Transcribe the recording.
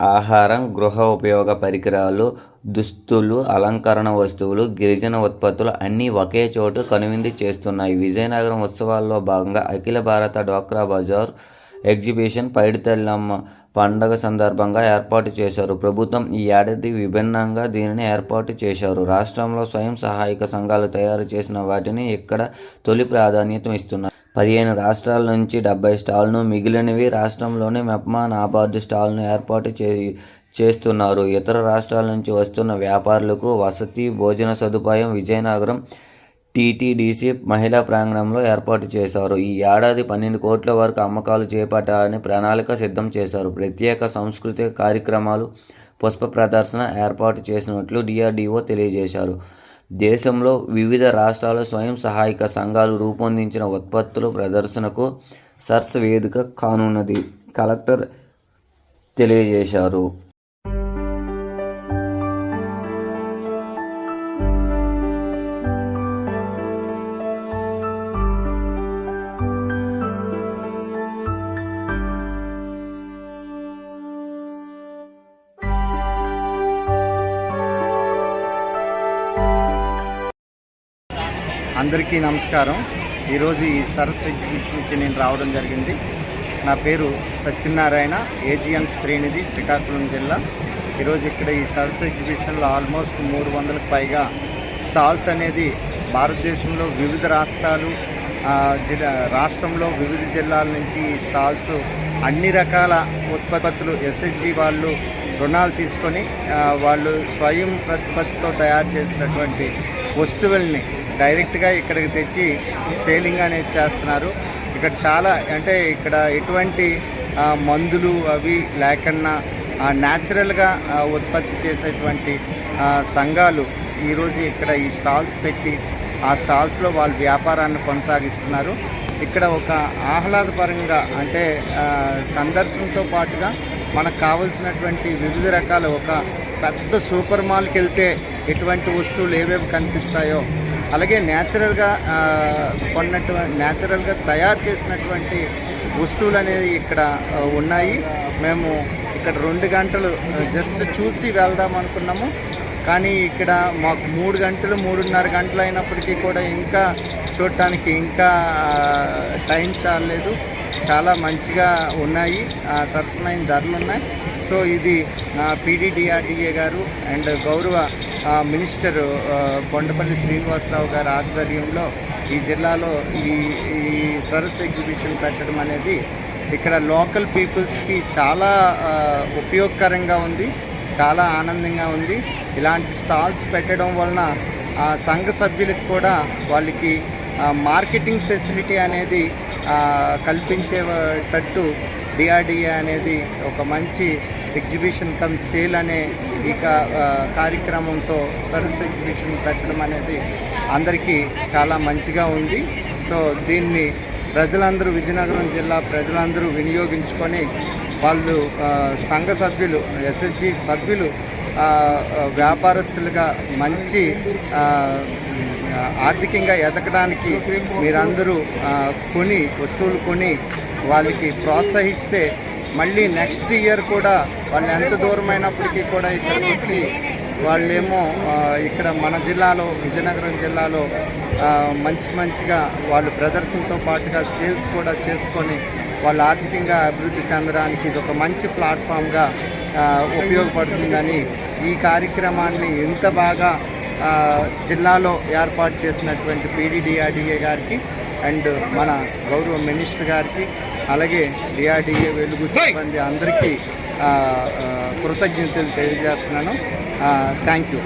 ఆహారం గృహ ఉపయోగ పరికరాలు దుస్తులు అలంకరణ వస్తువులు గిరిజన ఉత్పత్తులు అన్నీ ఒకే చోటు కనువిందు చేస్తున్నాయి. విజయనగరం ఉత్సవాల్లో భాగంగా అఖిల భారత డ్వాక్రా బజార్ ఎగ్జిబిషన్ పైడితల్లమ్మ పండగ సందర్భంగా ఏర్పాటు చేశారు. ప్రభుత్వం ఈ ఏడాది విభిన్నంగా దీనిని ఏర్పాటు చేశారు. రాష్ట్రంలో స్వయం సహాయక సంఘాలు తయారు చేసిన వాటిని ఇక్కడ తొలి ప్రాధాన్యత ఇస్తున్నారు పదిహేను రాష్ట్రాల నుంచి డెబ్బై స్టాల్ను మిగిలినవి రాష్ట్రంలోని మెప్మా నాబార్డు స్టాల్ను ఏర్పాటు చే చేస్తున్నారు. ఇతర రాష్ట్రాల నుంచి వస్తున్న వ్యాపారులకు వసతి భోజన సదుపాయం విజయనగరం టీటీడీసీ మహిళా ప్రాంగణంలో ఏర్పాటు చేశారు. ఈ ఏడాది పన్నెండు కోట్ల వరకు అమ్మకాలు చేపట్టాలని ప్రణాళిక సిద్ధం చేశారు. ప్రత్యేక సాంస్కృతిక కార్యక్రమాలు పుష్ప ప్రదర్శన ఏర్పాటు చేసినట్లు డిఆర్డీఓ తెలియజేశారు. దేశంలో వివిధ రాష్ట్రాల స్వయం సహాయక సంఘాలు రూపొందించిన ఉత్పత్తుల ప్రదర్శనకు సర్స్ వేదిక కానున్నది కలెక్టర్ తెలియజేశారు. అందరికీ నమస్కారం. ఈరోజు ఈ సరస్ ఎగ్జిబిషన్కి నేను రావడం జరిగింది. నా పేరు సత్యనారాయణ ఏజిఎం శ్రేణిధి శ్రీకాకుళం జిల్లా. ఈరోజు ఇక్కడ ఈ సరస్ ఎగ్జిబిషన్లో ఆల్మోస్ట్ మూడు వందలకు పైగా స్టాల్స్ అనేది భారతదేశంలో వివిధ రాష్ట్రాలు జిల్లా రాష్ట్రంలో వివిధ జిల్లాల నుంచి ఈ స్టాల్స్ అన్ని రకాల ఉత్పత్తులు ఎస్ఎస్జి వాళ్ళు రుణాలు తీసుకొని వాళ్ళు స్వయం ప్రతిపత్తితో తయారు చేసినటువంటి వస్తువుల్ని డైరెక్ట్గా ఇక్కడికి తెచ్చి సేలింగ్ అనేది చేస్తున్నారు. ఇక్కడ చాలా అంటే ఇక్కడ ఎటువంటి మందులు అవి లేకన్నా న్యాచురల్గా ఉత్పత్తి చేసేటువంటి సంఘాలు ఈరోజు ఇక్కడ ఈ స్టాల్స్ పెట్టి ఆ స్టాల్స్లో వాళ్ళ వ్యాపారాన్ని కొనసాగిస్తున్నారు. ఇక్కడ ఒక ఆహ్లాదపరంగా అంటే సందర్శనతో పాటుగా మనకు కావలసినటువంటి వివిధ రకాల ఒక పెద్ద సూపర్ మాల్కి వెళ్తే ఎటువంటి వస్తువులు ఏవేవి కనిపిస్తాయో అలాగే న్యాచురల్గా కొన్నట్టు న్యాచురల్గా తయారు చేసినటువంటి వస్తువులు అనేది ఇక్కడ ఉన్నాయి. మేము ఇక్కడ రెండు గంటలు జస్ట్ చూసి వెళ్దాం అనుకున్నాము. కానీ ఇక్కడ మాకు మూడు గంటలు మూడున్నర గంటలు అయినప్పటికీ కూడా ఇంకా చూడటానికి ఇంకా టైం చాలలేదు. చాలా మంచిగా ఉన్నాయి. ఆ, సరసమైన ధరలు ఉన్నాయి. సో ఇది పీడీడీఆర్డీఏ గారు అండ్ గౌరవ మినిస్టర్ కొండపల్లి శ్రీనివాసరావు గారి ఆధ్వర్యంలో ఈ జిల్లాలో ఈ ఈ సరస్ ఎగ్జిబిషన్ పెట్టడం అనేది ఇక్కడ లోకల్ పీపుల్స్కి చాలా ఉపయోగకరంగా ఉంది చాలా ఆనందంగా ఉంది. ఇలాంటి స్టాల్స్ పెట్టడం వలన ఆ, సంఘ సభ్యులకు కూడా వాళ్ళకి మార్కెటింగ్ ఫెసిలిటీ అనేది కల్పించేటట్టు డిఆర్డిఏ అనేది ఒక మంచి ఎగ్జిబిషన్ కమ్ సేల్ అనే ఈ కార్యక్రమంతో సరస్ ఎగ్జిబిషన్ పెట్టడం అనేది అందరికీ చాలా మంచిగా ఉంది. సో దీన్ని ప్రజలందరూ విజయనగరం జిల్లా ప్రజలందరూ వినియోగించుకొని వాళ్ళు సంఘ సభ్యులు ఎస్ఎస్జి సభ్యులు వ్యాపారస్తులుగా మంచి ఆర్థికంగా ఎదగడానికి మీరందరూ కొని వస్తువులు కొని వాళ్ళకి ప్రోత్సహిస్తే మళ్ళీ నెక్స్ట్ ఇయర్ కూడా వాళ్ళు ఎంత దూరం అయినప్పటికీ కూడా ఇక్కడికి వచ్చి వాళ్ళేమో ఇక్కడ మన జిల్లాలో విజయనగరం జిల్లాలో మంచి మంచిగా వాళ్ళు ప్రదర్శనతో పాటుగా సేల్స్ కూడా చేసుకొని వాళ్ళు ఆర్థికంగా అభివృద్ధి చెందడానికి ఇది ఒక మంచి ప్లాట్ఫామ్గా ఉపయోగపడుతుందని ఈ కార్యక్రమాన్ని ఇంత బాగా జిల్లాలో ఏర్పాటు చేసినటువంటి పీడీడీఆర్డీఏ గారికి అండ్ మన గౌరవ మినిస్టర్ గారికి అలాగే డిఆర్డీఏ వెలుగు సిబ్బంది అందరికీ కృతజ్ఞతలు తెలియజేస్తున్నాను. Thank you.